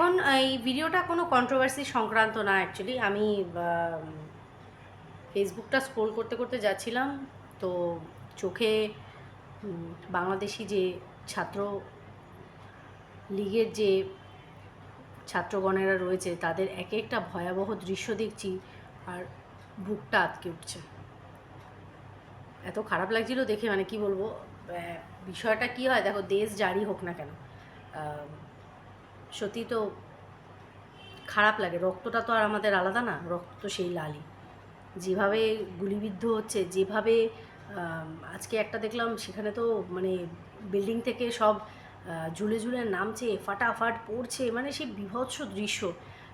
এখন এই ভিডিওটা কোনো কন্ট্রোভার্সি সংক্রান্ত না অ্যাকচুয়ালি আমি ফেসবুকটা স্ক্রোল করতে করতে যাচ্ছিলাম, তো চোখে বাংলাদেশি যে ছাত্র লীগের যে ছাত্রগণেরা রয়েছে, তাদের এক একটা ভয়াবহ দৃশ্য দেখছি আর বুকটা আটকে উঠছে। এত খারাপ লাগছিল দেখে মানে কি বলব বিষয়টা কি হয়, দেখো, দেশ জারি হোক না কেন। সত্যি তো খারাপ লাগে। রক্তটা তো আর আমাদের আলাদা না, রক্ত তো সেই লালই। যেভাবে গুলিবিদ্ধ হচ্ছে, যেভাবে আজকে একটা দেখলাম সেখানে তো মানে বিল্ডিং থেকে সব ঝুলে ঝুলে নামছে, ফাটাফাট পড়ছে মানে সেই বিভৎস দৃশ্য।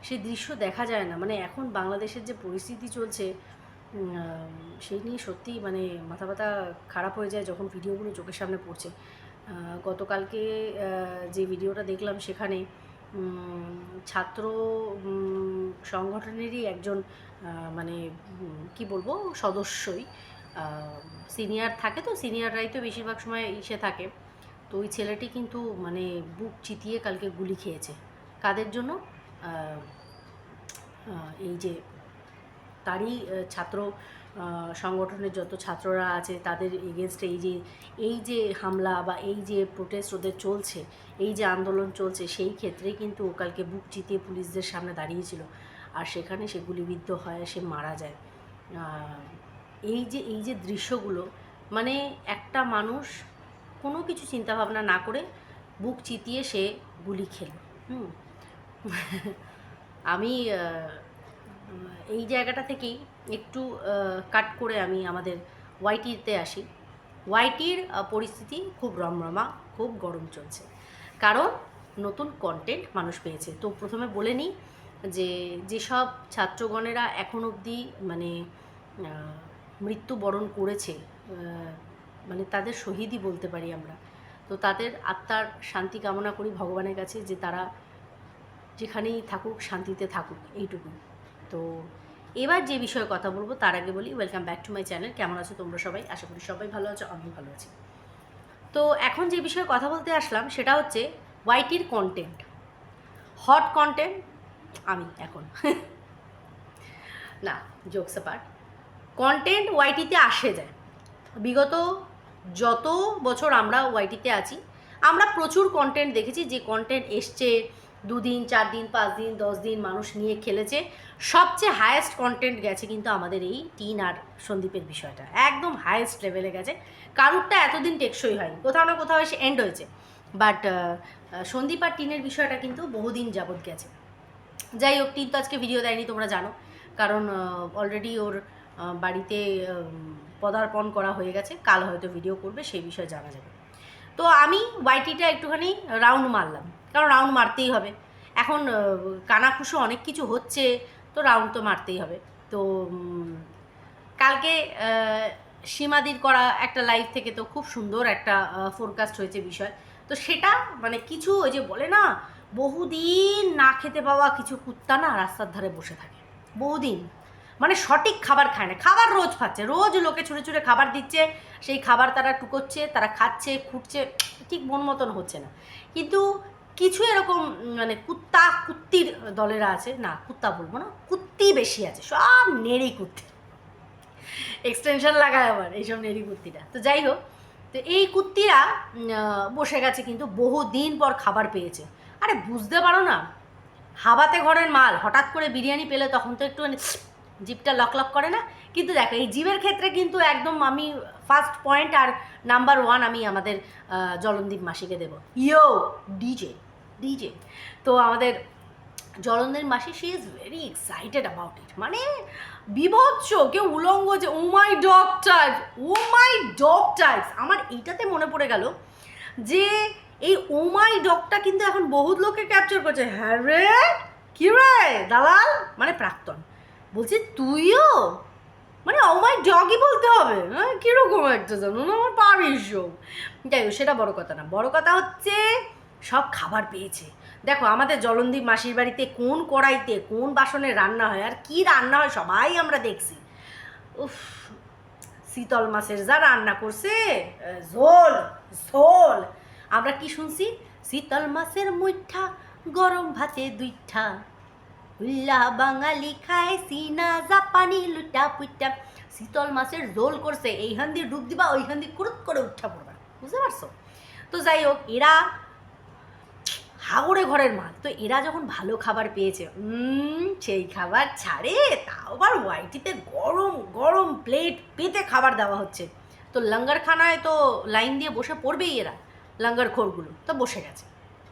সেই দৃশ্য দেখা যায় না। মানে এখন বাংলাদেশের যে পরিস্থিতি চলছে সেই নিয়ে সত্যি মানে মাথা ব্যথা খারাপ হয়ে যায় যখন ভিডিওগুলো চোখের সামনে পড়ছে। গতকালকে যে ভিডিওটা দেখলাম সেখানে ছাত্র সংগঠনেরই একজন মানে কি বলব, সদস্যই। সিনিয়র থাকে তো, সিনিয়ররাই তো বেশিরভাগ সময় ইসে থাকে। তো ওই ছেলেটি কিন্তু মানে বুক চিতিয়ে কালকে গুলি খেয়েছে। কাদের জন্য? এই যে, তারই ছাত্র সংগঠনের যত ছাত্ররা আছে তাদের এগেনস্টে এই যে এই যে হামলা বা এই যে প্রোটেস্ট ওদের চলছে, এই যে আন্দোলন চলছে, সেই ক্ষেত্রে কিন্তু ও কালকে বুক চিতিয়ে পুলিশদের সামনে দাঁড়িয়েছিল। আর সেখানে সে গুলিবিদ্ধ হয়, সে মারা যায়। এই যে এই যে দৃশ্যগুলো মানে একটা মানুষ কোনো কিছু চিন্তাভাবনা না করে বুক চিতিয়ে সে গুলি খেলো। হুম। আমি এই জায়গাটা থেকেই একটু কাট করে আমি আমাদের ওয়াইটিতে আসি। ওয়াইটির পরিস্থিতি খুব রমরমা, খুব গরম চলছে। কারণ নতুন কন্টেন্ট মানুষ পেয়েছে। তো প্রথমে বলে নিই যে, যেসব ছাত্রগণেরা এখন অবধি মানে মৃত্যুবরণ করেছে মানে তাদের শহীদই বলতে পারি আমরা, তো তাদের আত্মার শান্তি কামনা করি ভগবানের কাছে যে তারা যেখানেই থাকুক, শান্তিতে থাকুক এইটুকু তো এবার যে বিষয়ে কথা বলব, তার আগে বলি welcome back to my channel কেমন আছো তোমরা সবাই? আশা করি সবাই ভালো আছো আমি ভালো আছি। তো এখন যে বিষয়ে কথা বলতে আসলাম, সেটা হচ্ছে ওয়াইটির কন্টেন্ট হট কন্টেন্ট আমি এখন। না জোকস পার্ট কন্টেন্ট ওয়াইটিতে আসে যায়। বিগত যত বছর আমরা ওয়াইটিতে আছি, আমরা প্রচুর কন্টেন্ট দেখেছি, যে কন্টেন্ট এসছে দুদিন চার দিন পাঁচ দিন দশ দিন মানুষ নিয়ে খেলেছে। সবচেয়ে হায়েস্ট কন্টেন্ট গেছে কিন্তু আমাদের এই টিন আর সন্দীপের বিষয়টা। একদম হায়েস্ট লেভেলে গেছে। কারুরটা এতদিন টেকসই হয়নি। কোথাও না কোথাও এসে এন্ড হয়েছে। বাট সন্দীপ আর টিনের বিষয়টা কিন্তু বহুদিন যাবৎ গেছে। যাই হোক, টিন তো আজকে ভিডিও দেয়নি, তোমরা জানো। কারণ অলরেডি ওর বাড়িতে পদার্পণ করা হয়ে গেছে। কাল হয়তো ভিডিও করবে, সেই বিষয়ে জানা যাবে। তো আমি ওয়াইটিটা একটুখানি রাউন্ড মারলাম। কারণ রাউন্ড মারতেই হবে। এখন আহ, কানাকুশো অনেক কিছু হচ্ছে তো রাউন্ড তো মারতেই হবে। তো কালকে সীমাদির করা একটা লাইভ থেকে তো খুব সুন্দর একটা ফোরকাস্ট হয়েছে বিষয়। তো সেটা মানে কিছু ওই যে বলে না বহুদিন না খেতে পাওয়া কিছু কুত্তা না রাস্তার ধারে বসে থাকে। বহুদিন। মানে সঠিক খাবার খায় না। খাবার রোজ খাচ্ছে। রোজ লোকে ছুঁড়ে ছুঁড়ে খাবার দিচ্ছে সেই খাবার তারা টুকোচ্ছে তারা খাচ্ছে খুঁটছে ঠিক মন মতন হচ্ছে না। কিন্তু কিছু এরকম মানে কুত্তা, কুত্তির দলেরা আছে, না, কুত্তা বলব না, কুত্তি বেশি আছে, সব নেড়ি কুত্তি। এক্সটেনশন লাগায় আবার এইসব নেড়ি কুত্তিটা তো যাই হোক, তো এই কুত্তিরা বসে গেছে কিন্তু বহু দিন পর খাবার পেয়েছে। আরে বুঝতে পারো না, হাবাতে ঘরের মাল, হঠাৎ করে বিরিয়ানি পেলে তখন তো একটু জিপটা লক লক করে না? কিন্তু দেখো, এই জীবের ক্ষেত্রে কিন্তু একদম আমি ফার্স্ট পয়েন্ট আর নাম্বার ওয়ান আমি আমাদের জলনদীপ মাসিকে দেব। ইয়ো, ডিজে। ডিজে তো আমাদের জলনদীপ মাসি she is very excited about it মানে বিভৎস, কেউ উলঙ্গ যে ও my dog type oh my dog types আমার এইটাতে মনে পড়ে গেল যে, এই ও মাই ডগটা কিন্তু এখন বহুত লোককে ক্যাপচার করছে। হ্যাঁ রে, কি রে, দালাল? মানে প্রাক্তন। বলছে, তুইও? মানে ও মাই ডগই বলতে হবে। হ্যাঁ কীরকম একটা জানো? না, আমার পারিস যাই হোক, সেটা বড় কথা না। বড় কথা হচ্ছে সব খাবার পেয়েছে। দেখো, আমাদের জলনদীপ মাসির বাড়িতে কোন কড়াইতে কোন বাসনে রান্না হয় আর কি রান্না হয় সবাই আমরা দেখছি। উফ, শীতল মাছের যা রান্না করছে ঝোল ঝোল। আমরা কি শুনছি? শীতল মাছের মুঠা গরম ভাতে দুইটা উল্লাহ বাঙালি খায় সিনা, জাপানি লুটা পুইটা। শীতল মাছের ঝোল করছে, এইখান দিয়ে ডুব দিবা, ওইখান দিয়ে কুরুত করে উঠা পড়বা। বুঝতে পারছ? তো যাই হোক, এরা হাগড়ে ঘরের মাল তো এরা যখন ভালো খাবার পেয়েছে সেই খাবার ছাড়ে তাও আবার ওয়াইটিতে গরম গরম প্লেট পেতে খাবার দেওয়া হচ্ছে। তো লঙ্গারখানায় তো লাইন দিয়ে বসে পড়বেই এরা লঙ্গার খোরগুলো তো বসে গেছে।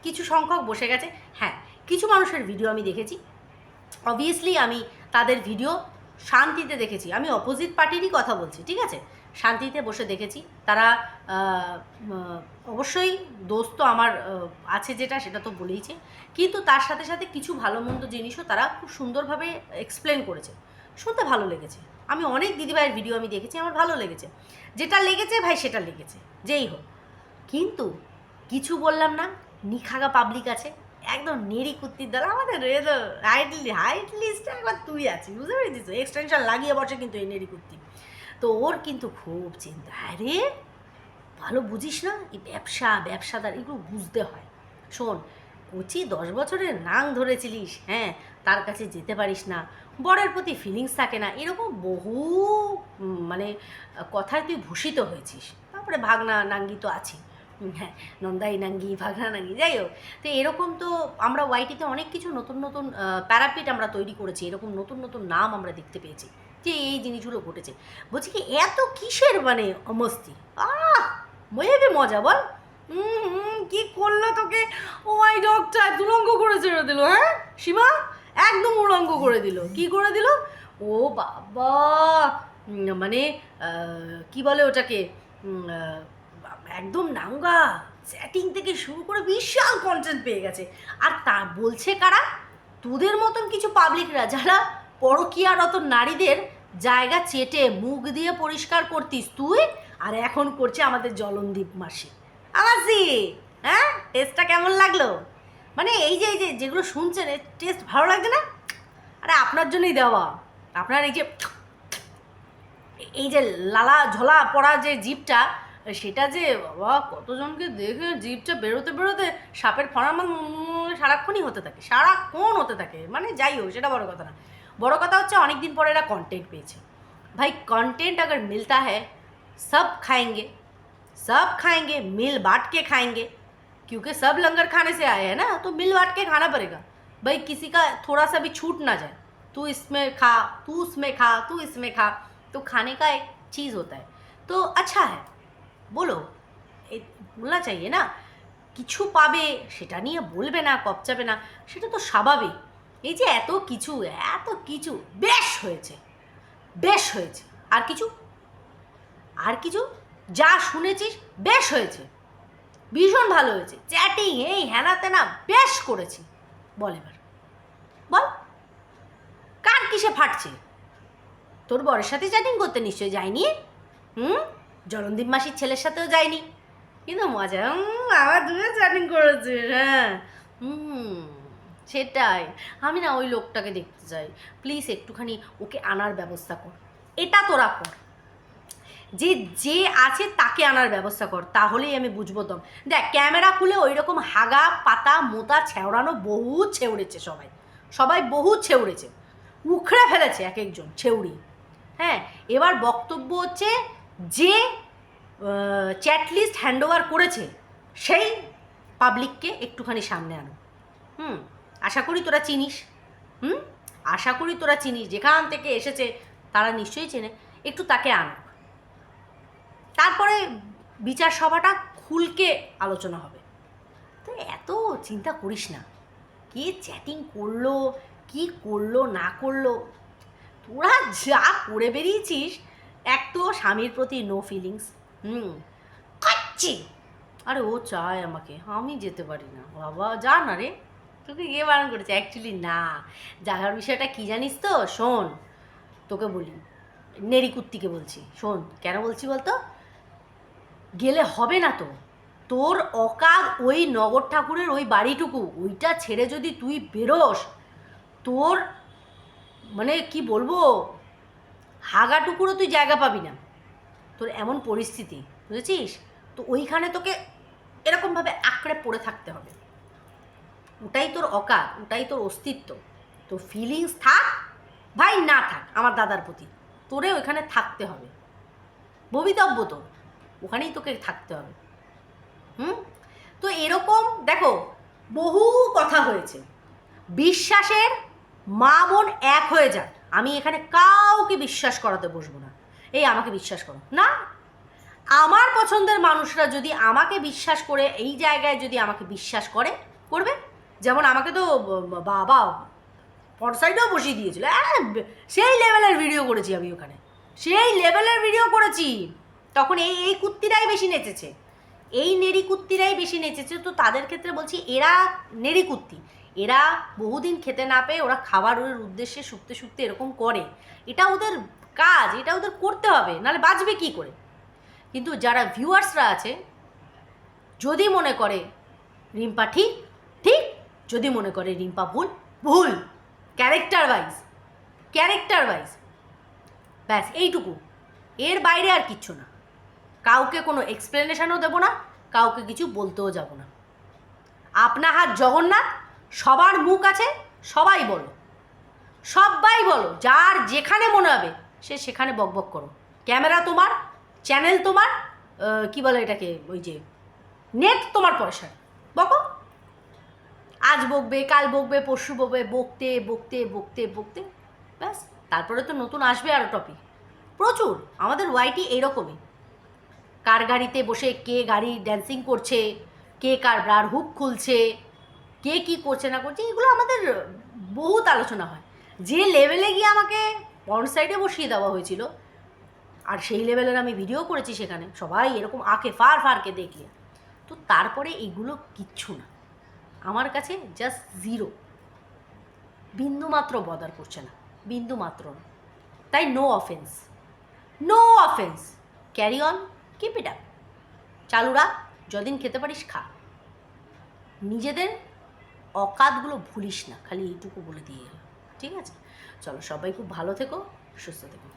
কিছু সংখ্যক বসে গেছে। হ্যাঁ কিছু মানুষের ভিডিও আমি দেখেছি। অবভিয়াসলি আমি তাদের ভিডিও শান্তিতে দেখেছি। আমি অপোজিট পার্টিরই কথা বলছি, ঠিক আছে? শান্তিতে বসে দেখেছি। তারা অবশ্যই দোষ তো আমার আছে যেটা সেটা তো বলেইছে। কিন্তু তার সাথে সাথে কিছু ভালো মন্দ জিনিসও তারা খুব সুন্দরভাবে এক্সপ্লেন করেছে। শুনতে ভালো লেগেছে। আমি অনেক দিদিভাইয়ের ভিডিও আমি দেখেছি, আমার ভালো লেগেছে। যেটা লেগেছে ভাই সেটা লেগেছে, যেই হোক। কিন্তু কিছু বললাম না, নিখাগা পাবলিক আছে, একদম নেড়ি কুত্তির দ্বারা আমাদের হাইট হাইট লিস্টে একবার তুই আছিস, বুঝতে পেরেছিস? এক্সটেনশন লাগিয়ে বসে কিন্তু এই নেরি কুত্তি। তো ওর কিন্তু খুব চিন্তা। আরে, ভালো বুঝিস না, এই ব্যবসা, ব্যবসাদার, এগুলো বুঝতে হয়। শোন, কচি দশ বছরের নাং ধরেছিলিস হ্যাঁ তার কাছে যেতে পারিস না। বরের প্রতি ফিলিংস থাকে না, এরকম বহু মানে কথায় তুই ভূষিত হয়েছিস। তারপরে ভাগনা নাঙ্গি তো আছি হ্যাঁ নন্দাই নাঙ্গি, ভাগনা নাঙ্গি, যাই হোক। তো এরকম তো আমরা ওয়াইটিতে অনেক কিছু নতুন নতুন প্যারাপিট আমরা তৈরি করেছি, এরকম নতুন নতুন নাম আমরা দেখতে পেয়েছি। যে এই জিনিসগুলো ঘটেছে। বলছি কি, এত কিসের মানে মস্তি আহ মজা মজা, বল। কি করল তোকে? ও মাই ডগটা দুলঙ্গ করে ছেড়ে দিল হ্যাঁ? সীমা, একদম উলঙ্গ করে দিল। কি করে দিল? ও বাবা মানে কি বলে ওটাকে? একদম নাঙ্গা, চ্যাটিং থেকে শুরু করে বিশাল কন্টেন্ট পেয়ে গেছে। আর তা বলছে কারা? তোদের মতন কিছু পাবলিকরা যারা পরকীয়ারত নারীদের জায়গা চেটে মুখ দিয়ে পরিষ্কার করতিস তুই? আর এখন করছে আমাদের জলনদীপ মাসি। আমাসি হ্যাঁ? টেস্টটা কেমন লাগল? মানে এই যে এই যে, যেগুলো শুনছেন টেস্ট ভালো লাগছে না? আরে আপনার জন্যই দেওয়া। আপনার এই যে এই যে লালা ঝোলা পড়া যে জিপটা সেটা যে, বাবা, কতজনকে দেখে জিপটা বেরোতে বেরোতে সাপের ফড়ামান সারাক্ষণই হতে থাকে, সারাক্ষণ হতে থাকে। মানে যাই হোক, সেটা বড় কথা না। বড় কথা হচ্ছে অনেক দিন পরে এরা কন্টেন্ট পেয়েছে भाई कंटेंट अगर मिलता है सब खाएंगे सब खाएंगे मिल बांट के खाएंगे क्योंकि सब लंगर खाने से आए हैं ना तो मिल बांट के खाना पड़ेगा भाई किसी का थोड़ा सा भी छूट ना जाए तू इसमें खा तू उसमें खा तू इसमें खा तो खाने का एक चीज़ होता है तो अच्छा है বলো এ বলনা চাইয়ে না কিছু পাবে সেটা নিয়ে বলবে না কপচাবে না সেটা তো স্বাভাবিক এই যে এত কিছু এত কিছু, বেশ হয়েছে বেশ হয়েছে। আর কিছু? আর কিছু? যা শুনেছিস, বেশ হয়েছে। ভীষণ ভালো হয়েছে। চ্যাটিং, এই হ্যানা তেনা বেশ করেছি। বল এবার। বল। কার কিসে ফাটছে? তোর বরের সাথে চ্যাটিং করতে নিশ্চয়ই যায়নি? হুম? জলনদীপ মাসির ছেলের সাথেও যায়নি। কিন্তু মজা আবার দুটো চ্যাটিং করেছে হ্যাঁ। হুম। সেটাই। আমি না ওই লোকটাকে দেখতে চাই। প্লিজ একটুখানি ওকে আনার ব্যবস্থা কর। এটা তোরা কর। যে যে আছে তাকে আনার ব্যবস্থা কর। তাহলেই আমি বুঝব দম দেখ, ক্যামেরা খুলে ওই রকম হাগা, পাতা, মোতা ছেওড়ানো বহু ছেউড়েছে সবাই। সবাই বহু ছেউড়েছে উখড়ে ফেলেছে এক একজন ছেউড়ি। হ্যাঁ এবার বক্তব্য হচ্ছে যে চ্যাট লিস্ট হ্যান্ডওভার করেছে, সেই পাবলিককে একটুখানি সামনে আনো। হুম? আশা করি তোরা চিনিস। হুম? আশা করি তোরা চিনিস। যেখান থেকে এসেছে, তারা নিশ্চয়ই চেনে। একটু তাকে আনো। তারপরে বিচার সভাটা খুলকে আলোচনা হবে। তো এত চিন্তা করিস না। কে চ্যাটিং করল, কি করল, না করল? তোরা যা করে বেরিয়েছিস, এক তো স্বামীর প্রতি নো ফিলিংস হুম? কাচ্ছি আরে ও চায় আমাকে। আমি যেতে পারি না। বাবা, যা না রে। তোকে গিয়ে বারণ করেছে? অ্যাকচুয়ালি না। জাগার বিষয়টা কি জানিস তো? শোন, তোকে বলি। নেরিকুত্তিকে বলছি। শোন, কেন বলছি বলতো? গেলে হবে না তো। তোর অকাদ ওই নগর ঠাকুরের ওই বাড়িটুকু, ওইটা ছেড়ে যদি তুই বেরোস, তোর মানে কি বলব? হাগাটুকুরও তুই জায়গা পাবি না। তোর এমন পরিস্থিতি, বুঝেছিস? তো ওইখানে তোকে এরকমভাবে আঁকড়ে পড়ে থাকতে হবে। ওটাই তোর অকাত ওটাই তোর অস্তিত্ব। তোর ফিলিংস থাক, ভাই না থাক, আমার দাদার প্রতি। তোরে ওখানে থাকতে হবে। ভবিতব্য তোর, ওখানেই তোকে থাকতে হবে। হুম? তো এরকম, দেখো, বহু কথা হয়েছে। বিশ্বাসের মা বোন এক হয়ে যান আমি এখানে কাউকে বিশ্বাস করাতে বসবো না। এই আমাকে বিশ্বাস করো। না? আমার পছন্দের মানুষরা যদি আমাকে বিশ্বাস করে, এই জায়গায় যদি আমাকে বিশ্বাস করে, করবে? যেমন আমাকে তো বাবা সাইডেও বসিয়ে দিয়েছিল। আহ, সেই লেভেলের ভিডিও করেছি আমি ওখানে। সেই লেভেলের ভিডিও করেছি। তখন এই এই কুত্তিরাই বেশি নেচেছে। এই নেড়ি কুত্তিরাই বেশি নেচেছে। তো তাদের ক্ষেত্রে বলছি এরা নেড়ি কুত্তি। এরা বহুদিন খেতে না পেয়ে ওরা খাবারের উদ্দেশ্যে শুকতে শুকতে এরকম করে। এটা ওদের কাজ এটা ওদের করতে হবে নাহলে বাঁচবে কি করে? কিন্তু যারা ভিউয়ার্সরা আছে যদি মনে করে রিম্পা ঠিক ঠিক যদি মনে করে রিম্পা ভুল ভুল ক্যারেক্টার ওয়াইজ ক্যারেক্টার ওয়াইজ ব্যাস এইটুকু। এর বাইরে আর কিচ্ছু না। কাউকে কোনো এক্সপ্লেনেশনও দেবো না, কাউকে কিছু বলতেও যাব না। আপনা হাত জগন্নাথ, সবার মুখ আছে, সবাই বলো। সবাই বলো, যার যেখানে মনে হবে, সে সেখানে বকবক করো। ক্যামেরা তোমার চ্যানেল তোমার কি বলে এটাকে, ওই যে নেট তোমার পয়সা বকো। আজ বকবে, কাল বকবে, পরশু বকবে, বকতে বকতে বকতে বকতে, ব্যাস, তারপরে তো নতুন আসবে আরও টপিক। প্রচুর, আমাদের ওয়াইটি এরকমই কার গাড়িতে বসে কে গাড়ি ড্যান্সিং করছে, কে কার ব্রার হুক খুলছে, কে কি করছে না করছে, এগুলো আমাদের বহুত আলোচনা হয়। যে লেভেলে গিয়ে আমাকে পর্ন সাইডে বসিয়ে দেওয়া হয়েছিল, আর সেই লেভেলের আমি ভিডিও করেছি সেখানে, সবাই এরকম আঁকে, ফার, ফারকে দেখলে। তো তারপরে এগুলো কিচ্ছু না। আমার কাছে জাস্ট জিরো বিন্দু মাত্র বদার করছে না। বিন্দু মাত্র না। তাই no offence no offence carry on keep it up চালু রাখ যদিন খেতে পারিস খা। নিজেদের অকাতগুলো ভুলিস না। খালি এইটুকু বলে দিয়ে ঠিক আছে? চলো সবাই খুব ভালো থেকো, সুস্থ থেকো।